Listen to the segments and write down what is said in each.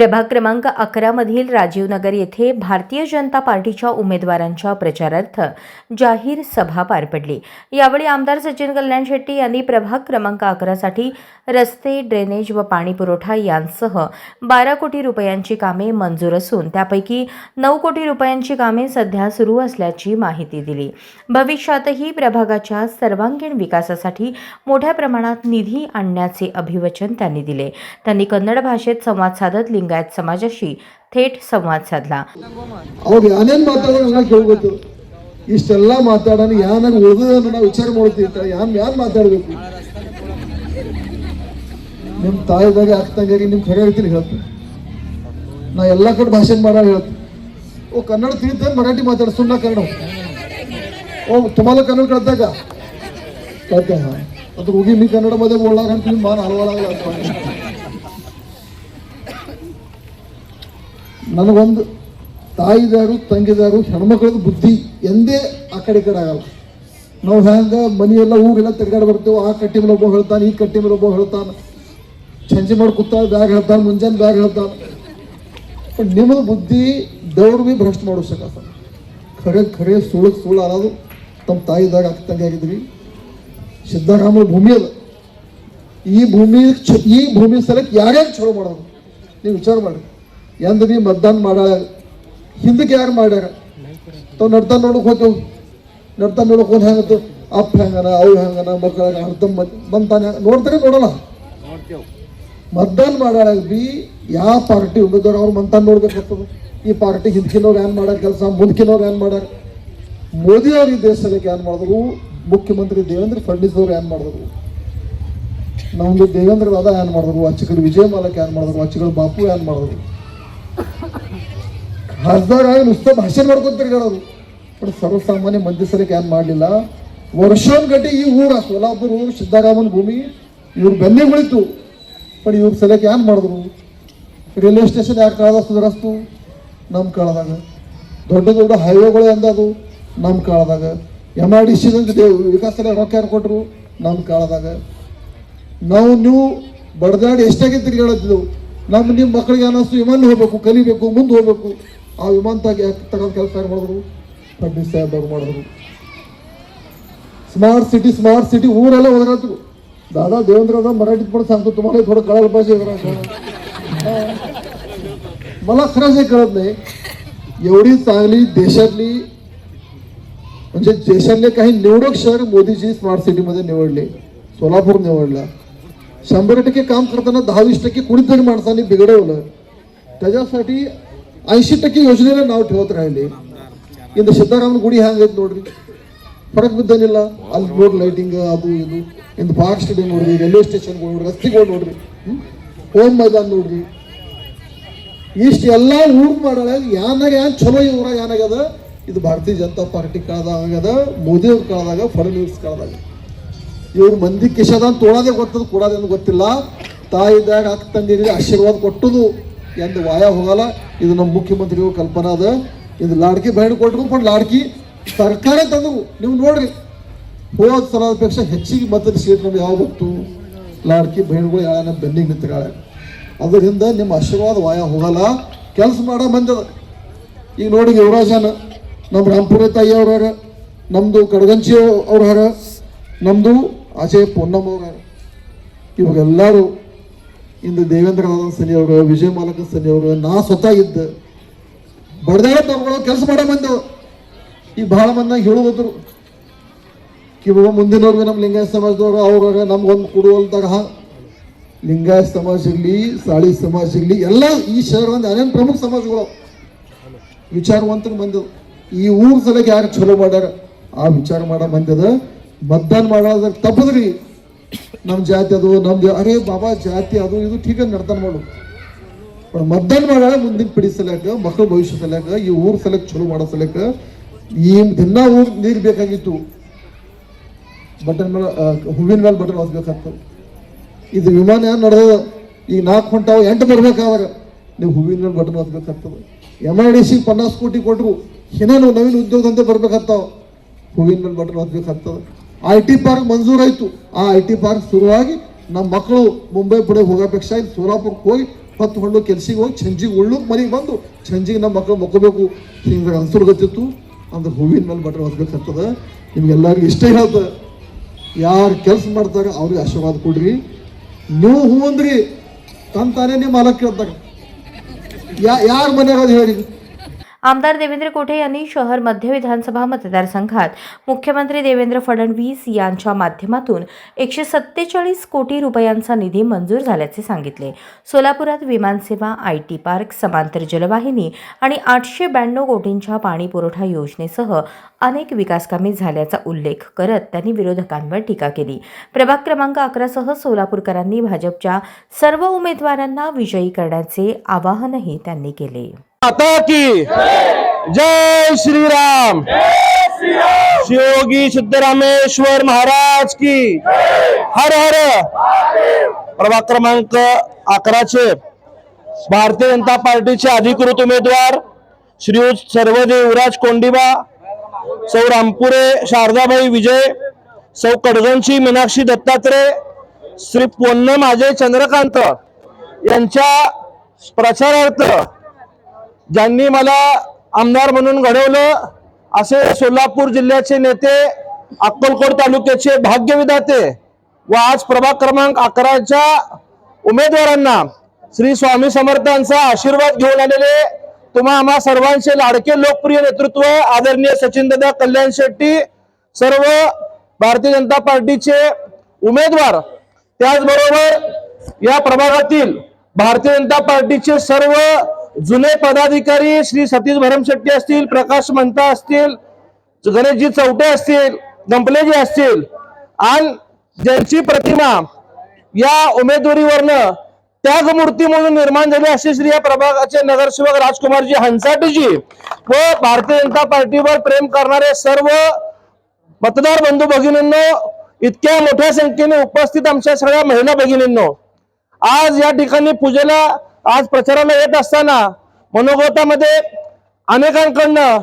प्रभाग क्रमांक अकरामधील राजीवनगर येथे भारतीय जनता पार्टीच्या उमेदवारांच्या प्रचारार्थ जाहीर सभा पार पडली. यावेळी आमदार सचिन कल्याण शेट्टी यांनी प्रभाग क्रमांक अकरासाठी रस्ते ड्रेनेज व पाणी पुरवठा यांसह बारा कोटी रुपयांची कामे मंजूर असून त्यापैकी नऊ कोटी रुपयांची कामे सध्या सुरू असल्याची माहिती दिली. भविष्यातही प्रभागाच्या सर्वांगीण विकासासाठी मोठ्या प्रमाणात निधी आणण्याचे अभिवचन त्यांनी दिले. त्यांनी कन्नड भाषेत संवाद साधत लिंग लिंगायत समाजाशी थेट संवाद साधला ಅವಾಗ ಏನೇನ್ ಮಾತಾಡೋದು ನಂಗೆ ಕೇಳ್ಬೇಕು ಇಷ್ಟೆಲ್ಲ ಮಾತಾಡೋಣ ಯಾನಾಗ ಉಳಿದ ನಾವು ವಿಚಾರ ಮಾಡ್ತೀವಿ ಯಾನ್ ಯಾನ್ ಮಾತಾಡ್ಬೇಕು ನಿಮ್ ತಾಯಿದಾಗ ಅಕ್ಕಂಗಾಗಿ ನಿಮ್ ಖರೆ ಹೇಳ್ತೀನಿ ಹೇಳ್ತೀನಿ ನಾ ಎಲ್ಲ ಕಡೆ ಭಾಷಣ ಮಾಡೋ ಹೇಳ್ತೀನಿ ಓ ಕನ್ನಡ ತಿಳಿತ मराठी माताड सुनना कन्नड ओ तुम्हाला कन्नड कळतं का कळतं हा आता उगी मी कन्नडमध्ये बोलणार आणि तुम्ही मान हलवा लागला ನನಗೊಂದು ತಾಯಿದಾರು, ತಂಗಿದಾರು, ಹೆಣ್ಮಕ್ಳದ್ದು ಬುದ್ಧಿ ಎಂದೇ ಆ ಕಡೆ ಕಡೆ ಆಗಲ್ಲ. ನಾವು ಹ್ಯಾಂಗ ಮನೆಯೆಲ್ಲ ಊರೆಲ್ಲ ತೆಗೆದಾಡಿ ಬರ್ತೇವೆ, ಆ ಕಟ್ಟಿ ಮೇಲೆ ಒಬ್ಬ ಹೇಳ್ತಾನೆ, ಈ ಕಟ್ಟಿ ಮೇಲೆ ಒಬ್ಬ ಹೇಳ್ತಾನೆ. ಚಂಚಿ ಮಾಡಿ ಬ್ಯಾಗ್ ಹೇಳ್ತಾನೆ, ಮುಂಜಾನೆ ಬ್ಯಾಗ್ ಹೇಳ್ತಾನೆ. ಬಟ್ ನಿಮ್ಮದು ಬುದ್ಧಿ ದೇವ್ರು ಭೀ ಭ್ರಷ್ಟ ಮಾಡೋ ಖರೆ ಖರೆ ಸುಳ್ಳು ಸುಳ್ಳು ಅನ್ನೋದು ತಮ್ಮ ತಾಯಿದಾಗ ಅಕ್ಕ ತಂಗಿ ಆಗಿದ್ವಿ ಸಿದ್ದರಾಮಯ್ಯ ಭೂಮಿ ಅದ. ಈ ಭೂಮಿ ಈ ಭೂಮಿ ಸಲಕ್ಕೆ ಯಾರ್ಯಾರು ಚಲೋ ಮಾಡೋದು ನೀವು ವಿಚಾರ ಮಾಡಿ ಎಂದ ನೀ ಮತದಾನ ಮಾಡಾಳ ಹಿಂದಕ್ಕೆ ಯಾರು ಮಾಡ್ಯಾರ? ತಾವು ನಡ್ತಾ ನೋಡಕ್ ಹೋಗ್ತೇವು. ನಡ್ತಾ ನೋಡಕ್ ಹೋದ್ ಹೆಂಗತ್ತು ಅಪ್ಪ ಹೆಂಗನ ಅವು ಹೆಂಗನ ಮಕ್ಕಳ ಅರ್ಧ ಬಂತಾನೆ ನೋಡ್ತಾರೆ ನೋಡಲ್ಲ. ಮತದಾನ ಮಾಡಾಳ ಬಿ ಯಾವ ಪಾರ್ಟಿ ಉಳಿದವ್ರು ಅವ್ರು ಮಂತಾನ ನೋಡ್ಬೇಕಾಗ್ತದೆ ಈ ಪಾರ್ಟಿ ಹಿಂದಿನವ್ರು ಏನ್ ಮಾಡ್ಯಾರ ಕೆಲಸ ಮುಂದಿನವ್ರು ಏನ್ ಮಾಡ್ಯಾರ? ಮೋದಿ ಅವರು ಈ ದೇಶದಲ್ಲಿ ಏನ್ ಮಾಡಿದ್ರು? ಮುಖ್ಯಮಂತ್ರಿ ದೇವೇಂದ್ರ ಫಡ್ನೀಸ್ ಅವ್ರು ಏನ್ ಮಾಡಿದ್ರು? ನಮ್ದು ದೇವೇಂದ್ರ ದಾದ ಏನ್ ಮಾಡಿದ್ರು? ಅಚ್ಚಕರು ವಿಜಯ ಮಾಲಕ್ ಏನ್ ಮಾಡಿದ್ರು? ಅಚ್ಚಕರು ಬಾಪು ಏನ್ ಮಾಡಿದ್ರು? ಆಗಿ ನುಸ್ತ ಭಾಷೆ ಮಾಡ್ಕೊಂತ ಹೇಳೋದು. ಬಟ್ ಸರ್ವಸಾಮಾನ್ಯ ಮಂದಿ ಸಲಕ್ಕೆ ಏನು ಮಾಡಲಿಲ್ಲ. ವರ್ಷಾನುಗಟ್ಟಿ ಈ ಊರ, ಸೋಲಾಪುರ ಸಿದ್ದರಾಮನ್ ಭೂಮಿ, ಇವ್ರ ಬೆನ್ನೆ ಉಳಿತು. ಬಟ್ ಇವ್ರ ಸಲಕ್ಕೆ ಏನು ಮಾಡಿದ್ರು? ರೈಲ್ವೆ ಸ್ಟೇಷನ್ ಯಾಕೆ ಕಳದ ಸುಧಾರಿಸ್ತು? ನಮ್ಮ ಕಾಳದಾಗ. ದೊಡ್ಡ ದೊಡ್ಡ ಹೈವೇಗಳು ಎಂದದು? ನಮ್ಮ ಕಾಳದಾಗ. ಎಂ ಆರ್ ಡಿ ಸಿ ವಿಕಾಸ ರೊಕ್ಕ ಯಾರು ಕೊಟ್ಟರು ನಮ್ಮ ಕಾಳದಾಗ. ನಾವು ನೀವು ಬಡ್ದಾಡಿ ಎಷ್ಟಾಗಿ ತಿರ್ಗಾಡತ್ತಿದ್ದೆವು ನಮ್ಮ ನಿಮ್ಮ ಮಕ್ಕಳಿಗೆ ಅನ್ನಿಸ್ತು ಇಮಲ್ಲಿ ಹೋಗ್ಬೇಕು, ಕಲಿಬೇಕು, ಮುಂದೆ ಹೋಗ್ಬೇಕು. ಆ ವಿಮಾನ ತಗ ತಗೊಂಡು ಕೆಲಸ ಯಾರು ಮಾಡಿದ್ರು ಫಡ್ನೀಸ್ ಸಾಹೇಬ್ರು ಮಾಡಿದ್ರು स्मार्ट सिटी स्मार्ट सिटी ಊರೆಲ್ಲ ಹೋದ್ರಾತು दादा देवेंद्र दादा मराठीत पण सांगतो तुम्हाला थोडं कळायला पाहिजे जरा. हा. मला खरंच हे कळत नाही एवढी चांगली देशातली म्हणजे देशातले काही निवडक शहर मोदीजी स्मार्ट सिटीमध्ये निवडले सोलापूर निवडला शंभर टक्के काम करताना दहा वीस टक्के कुणीतरी माणसांनी बिघडवलं त्याच्यासाठी ऐंशी टक्के योजनेला नाव ठेवत राहिले ಇಂದು ಸಿದ್ದರಾಮನ ಗುಡಿ ಹ್ಯಾಂಗೈತೆ ನೋಡ್ರಿ ಹೊರಗೆ ಬಿದ್ದನಿಲ್ಲ ಅಲ್ಲಿ ರೋಡ್ ಲೈಟಿಂಗ್ ಅದು ಇದು ಇಂದು ಪಾರ್ಕ್ ಸ್ಟೇಡಿಯಂ ನೋಡ್ರಿ ರೈಲ್ವೆ ಸ್ಟೇಷನ್ಗಳು ನೋಡ್ರಿ ರಸ್ತೆಗಳು ನೋಡ್ರಿ ಹ್ಮ್? ಹೋಮ್ ಮೈದಾನ ನೋಡ್ರಿ ಇಷ್ಟು ಎಲ್ಲ ಊರ್ ಮಾಡಾಳ ಯಾನಾಗ ಯಾನ್ ಚಲೋ ಈ ಊರಾಗ ಏನಾಗ್ಯದ ಇದು ಭಾರತೀಯ ಜನತಾ ಪಾರ್ಟಿ ಕಾಲದಾಗ ಆಗ್ಯದ ಮೋದಿ ಅವ್ರ ಕಾಲದಾಗ ಫಡ್ನವೀಸ್ ಕಾಲದಾಗ ಇವ್ರ ಮಂದಿ ಕಿಶದ ಅಂತ ತೊಳೋದೇ ಗೊತ್ತದ ಕೊಡೋದೇನು ಗೊತ್ತಿಲ್ಲ ತಾಯಿದಾಗ ಅಕ್ಕ ತಂದಿರಿಗೆ ಆಶೀರ್ವಾದ ಕೊಟ್ಟದು ಎಂದು ವಾಯ ಹೋಗಲ್ಲ. ಇದು ನಮ್ಮ ಮುಖ್ಯಮಂತ್ರಿಗಳು ಕಲ್ಪನಾ ಅದ. ಇದು ಲಾಡ್ಕಿ ಬೇಡ ಕೊಟ್ಟರು ಬಟ್ ಲಾಡ್ಕಿ ಸರ್ಕಾರ ತಂದು ನೀವು ನೋಡ್ರಿ, ಹೋದ ಸಲ ಅಪೇಕ್ಷೆ ಹೆಚ್ಚಿಗೆ ಮತದ ಸೀಟ್ ನಮ್ಗೆ ಯಾವ ಗೊತ್ತು ಲಾಡ್ಕಿ ಬಯಣುಗಳು ಯಾವ ಬೆನ್ನಿಗೆ ನಿಂತಾಳೆ ಅದರಿಂದ ನಿಮ್ಮ ಆಶೀರ್ವಾದ ವಾಯ ಹೋಗಲ್ಲ. ಕೆಲಸ ಮಾಡೋ ಬಂದದ ಈಗ ನೋಡಿ ಯುವರಾಜನ ನಮ್ಮ ರಾಮ್ಪುರ ತಾಯಿ ಅವ್ರ ನಮ್ಮದು ಕಡಗಂಚಿ ಅವ್ರ ನಮ್ಮದು ಅಜಯ್ ಪೊನ್ನಮ್ಮ ಅವ್ರ ಇವಾಗೆಲ್ಲರೂ ಇಂದು ದೇವೇಂದ್ರ ನಾಥನ್ ಸನಿ ಅವರು, ವಿಜಯ ಮಾಲಕ ಸನಿ ಅವರು, ನಾ ಸ್ವತಃ ಇದ್ದ ಬಡದಾಡ ತಗೊಳ್ಳೋ ಕೆಲಸ ಮಾಡೋ ಬಂದು ಈ ಬಹಳ ಮಂದಿ ಹೇಳುವುದ್ರು. ಕಿವ ಮುಂದಿನವ್ರಿಗೆ ನಮ್ಮ ಲಿಂಗಾಯತ ಸಮಾಜದವ್ರು ಅವ್ರ ನಮ್ಗೊಂದು ಕೊಡುವಲ್ದಾಗ ಲಿಂಗಾಯತ ಸಮಾಜ ಇರಲಿ, ಸಾಳಿ ಸಮಾಜ ಇರಲಿ, ಎಲ್ಲ ಈ ಶಹರ ಒಂದು ಅನೇಕ ಪ್ರಮುಖ ಸಮಾಜಗಳು. ವಿಚಾರವಂತರು ಬಂದವು ಈ ಊರ ಸಲಕ್ಕೆ ಯಾರು ಚಲೋ ಮಾಡ್ಯಾರ? ಆ ವಿಚಾರ ಮಾಡ ಬಂದದ ಮತದಾನ ಮಾಡೋದ್ರ ತಪ್ಪದ್ರಿ. ನಮ್ಮ ಜಾತಿ ಅದು, ನಮ್ದು ಅರೇ ಬಾಬಾ ಜಾತಿ ಅದು, ಇದು ಠೀಕ ನಡ್ತಾನ ಮಾಡು ಮದ್ದನ್ ಮಾಡ ಮುಂದಿನ ಪಿಡಿ ಸಲಕ ಮಕ್ಕಳ ಭವಿಷ್ಯ ಸಲಕ ಈ ಊರ್ ಸಲಕ್ ಚಲೋ ಮಾಡೋ ಸಲಕ ಈ ದಿನ ಊರ್ ನೀರ್ ಬೇಕಾಗಿತ್ತು. ಬಟನ್ ಮೇಲೆ ಹೂವಿನ ಮೇಲೆ ಬಟನ್ ಹೊಸಬೇಕಾಗ್ತದೆ ಇದು ವಿಮಾನ ಏನು ನಡೆದ ಈಗ ನಾಲ್ಕು ಹೊಂಟಾವು, ಎಂಟು ಬರ್ಬೇಕಾದಾಗ ನೀವು ಹೂವಿನ ಮೇಲೆ ಬಟನ್ ಹೊಸಬೇಕಾಗ್ತದೆ ಎಂ ಐ ಡಿ ಸಿ ಪನ್ನಾಸ್ ಕೋಟಿ ಕೊಟ್ಟರು ಇನ್ನೇನು ನವೀನ ಉದ್ಯೋಗದಂತೆ ಬರ್ಬೇಕಾಗ್ತಾವ. ಹೂವಿನ ಮೇಲೆ ಬಟನ್ ಹೊಸಬೇಕಾಗ್ತದೆ ಐ ಟಿ ಪಾರ್ಕ್ ಮಂಜೂರಾಯ್ತು. ಆ ಐ ಟಿ ಪಾರ್ಕ್ ಶುರುವಾಗಿ ನಮ್ಮ ಮಕ್ಕಳು ಮುಂಬೈ ಪಡೆ ಹೋಗೋಪೇಕ್ಷ ಇಲ್ಲಿ ಸೋಲಾಪುರಕ್ಕೆ ಹೋಗಿ ಹೊತ್ತು ಹೊಂಡು ಕೆಲ್ಸಿಗೆ ಹೋಗಿ ಛಂಜಿಗೆ ಉಳ್ಳುಕ್ ಮನೆಗೆ ಬಂದು ಛಂಜಿಗೆ ನಮ್ಮ ಮಕ್ಕಳು ಮಕ್ಕೋಬೇಕು. ಹಿಂಗೆ ಅನ್ಸುರ್ಗತ್ತಿತ್ತು ಅಂದ್ರೆ ಹೂವಿನ ಮೇಲೆ ಬಟ್ರೆ ಹೊಸಬೇಕಾಗ್ತದೆ ನಿಮ್ಗೆಲ್ಲರಿಗೂ ಇಷ್ಟ ಹೇಳ್ತದೆ ಯಾರು ಕೆಲಸ ಮಾಡ್ತಾರೆ ಅವ್ರಿಗೆ ಆಶೀರ್ವಾದ ಕೊಡ್ರಿ. ನೀವು ಹೂ ಅಂದ್ರಿ. ತಂತಾನೆ ತಾನೇ ನಿಮ್ಮ ಮಾಲಕ್ಕೆ ಕೇಳ್ತಾರೆ ಯಾ ಯಾರ ಮನ್ಯಾಗ ಹೇಳಿ आमदार देवेंद्र कोठे यांनी शहर मध्य विधानसभा मतदारसंघात. मुख्यमंत्री देवेंद्र फडणवीस यांच्या माध्यमातून एकशे सत्तेचाळीस कोटी रुपयांचा निधी मंजूर झाल्याचे सांगितले. सोलापुरात विमानसेवा आय टी पार्क समांतर जलवाहिनी आणि आठशे ब्याण्णव कोटींच्या पाणी पुरवठा योजनेसह अनेक विकासकामे झाल्याचा उल्लेख करत त्यांनी विरोधकांवर टीका केली. प्रभाग क्रमांक अकरासह सोलापूरकरांनी भाजपच्या सर्व उमेदवारांना विजयी करण्याचे आवाहनही त्यांनी केले. माता की। जय श्री राम शिवयोगी सिद्धरामेश्वर महाराज की। हर हर। प्रभाग क्रमांक अकराचे भारतीय जनता पार्टीचे अधिकृत उमेदवार श्रीयुत सर्व देवराज कोंडिबा सौ रामपुरे शारदाबाई विजय सौ कडगंची मीनाक्षी दत्तात्रय श्री पोन्नम माझे चंद्रकांत यांच्या प्रचारार्थ ज्यांनी मला आमदार म्हणून घडवलं असे सोलापूर जिल्ह्याचे नेते अक्कलकोट तालुक्याचे भाग्यविधाते व आज प्रभाग क्रमांक अकराच्या उमेदवारांना श्री स्वामी समर्थांचा आशीर्वाद घेऊन आलेले तुम्हा आम्हा सर्वांचे लाडके लोकप्रिय नेतृत्व आदरणीय सचिनदादा कल्याण शेट्टी सर्व भारतीय जनता पार्टीचे उमेदवार. त्याचबरोबर या प्रभागातील भारतीय जनता पार्टीचे सर्व जुने पदाधिकारी श्री सतीश भरमशेट्टी असतील प्रकाश मंता असतील गणेशजी चौटे असतील गंपलेजी असतील आणि ज्यांची प्रतिमा या उमेदवारीवरनं त्यागमूर्ती म्हणून निर्माण झाली असे श्री या प्रभागाचे नगरसेवक राजकुमारजी हंसाटजी व भारतीय जनता पार्टीवर प्रेम करणारे सर्व मतदार बंधू भगिनींनो इतक्या मोठ्या संख्येने उपस्थित आमच्या सगळ्या महिला भगिनींनो आज या ठिकाणी पूजेला आज प्रचाराला येत असताना मनोगतामध्ये अनेकांकडनं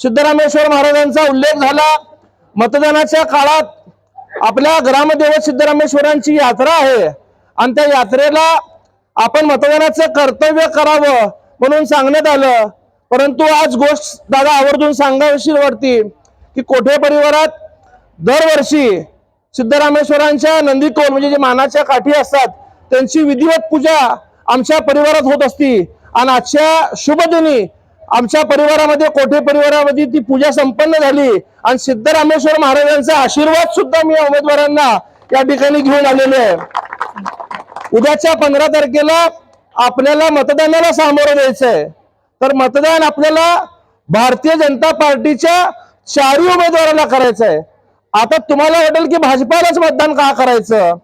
सिद्धरामेश्वर महाराजांचा उल्लेख झाला. मतदानाच्या काळात आपल्या ग्रामदेवत सिद्धरामेश्वरांची यात्रा आहे. आणि त्या यात्रेला आपण मतदानाचं कर्तव्य करावं म्हणून सांगण्यात आलं. परंतु आज गोष्ट दादा आवर्जून सांगावीशी वाटती की कोठे परिवारात दरवर्षी सिद्धरामेश्वरांच्या नंदीकोल म्हणजे जे मानाच्या काठी असतात त्यांची विधिवत पूजा आमच्या परिवारात होत असती. आणि आजच्या शुभदिनी आमच्या परिवारामध्ये कोठे परिवारामध्ये ती पूजा संपन्न झाली आणि सिद्धरामेश्वर महाराजांचा आशीर्वाद सुद्धा मी उमेदवारांना या ठिकाणी घेऊन आलेलो आहे. उद्याच्या पंधरा तारखेला आपल्याला मतदानाला सामोरं द्यायचंय तर मतदान आपल्याला भारतीय जनता पार्टीच्या चारही उमेदवाराला करायचंय. आता तुम्हाला वाटेल की भाजपालाच मतदान का करायचं?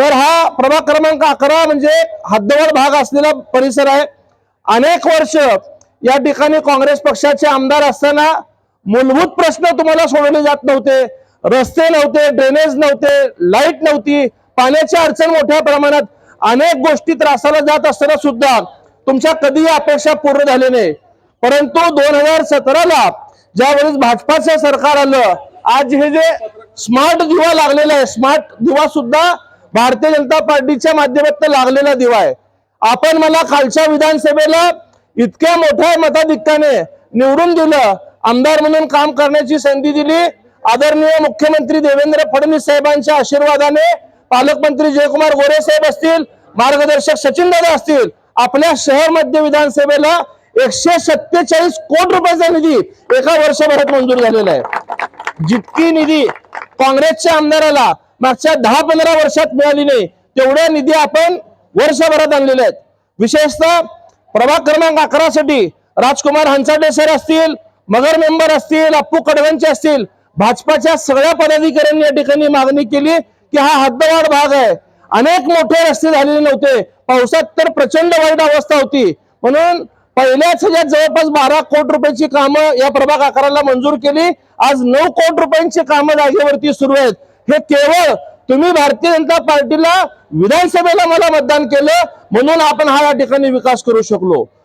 तर हा प्रभाग क्रमांक अकरा म्हणजे हद्दवर भाग असलेला परिसर आहे. अनेक वर्ष या ठिकाणी काँग्रेस पक्षाचे आमदार असताना मूलभूत प्रश्न तुम्हाला सोडवले जात नव्हते. रस्ते नव्हते ड्रेनेज नव्हते लाइट नव्हती पाण्याची अडचण मोठ्या प्रमाणात अनेक गोष्टी त्रासाला जात असताना सुद्धा तुमच्या कधीही अपेक्षा पूर्ण झाल्या नाही. परंतु दोन हजार सतराला ज्यावेळेस भाजपाचं सरकार आलं आज हे जे स्मार्ट दिवा लागलेला आहे स्मार्ट दिवा सुद्धा भारतीय जनता पार्टीच्या माध्यमातून लागलेला दिवा आहे. आपण मला खालच्या विधानसभेला इतक्या मोठ्या मताधिक्याने निवडून दिलं आमदार म्हणून काम करण्याची संधी दिली. आदरणीय मुख्यमंत्री देवेंद्र फडणवीस साहेबांच्या आशीर्वादाने पालकमंत्री जयकुमार गोरे साहेब असतील मार्गदर्शक सचिन दादा असतील आपल्या शहर मध्य विधानसभेला एकशे सत्तेचाळीस कोटी रुपयाचा निधी एका वर्षभरात मंजूर झालेला आहे. जितकी निधी काँग्रेसच्या आमदाराला मागच्या दहा पंधरा वर्षात मिळाली नाही तेवढ्या निधी आपण वर्षभरात आणलेल्या आहेत. विशेषतः प्रभाग क्रमांक अकरा साठी राजकुमार हंसाटे सर असतील मगर मेंबर असतील अप्पू कडवंचे असतील भाजपाच्या सगळ्या पदाधिकाऱ्यांनी या ठिकाणी मागणी केली की हा हद्दवाढ भाग आहे. अनेक मोठे रस्ते झालेले नव्हते. पावसात तर प्रचंड वाईट अवस्था होती. म्हणून पहिल्याच ह्याच्यात जवळपास बारा कोटी रुपयाची कामं या प्रभाग अकराला मंजूर केली. आज नऊ कोटी रुपयांची कामं जागेवरती सुरू आहेत. हे केवळ तुम्ही भारतीय जनता पार्टीला विधानसभेला मला मतदान केलं म्हणून आपण हा या ठिकाणी विकास करू शकलो.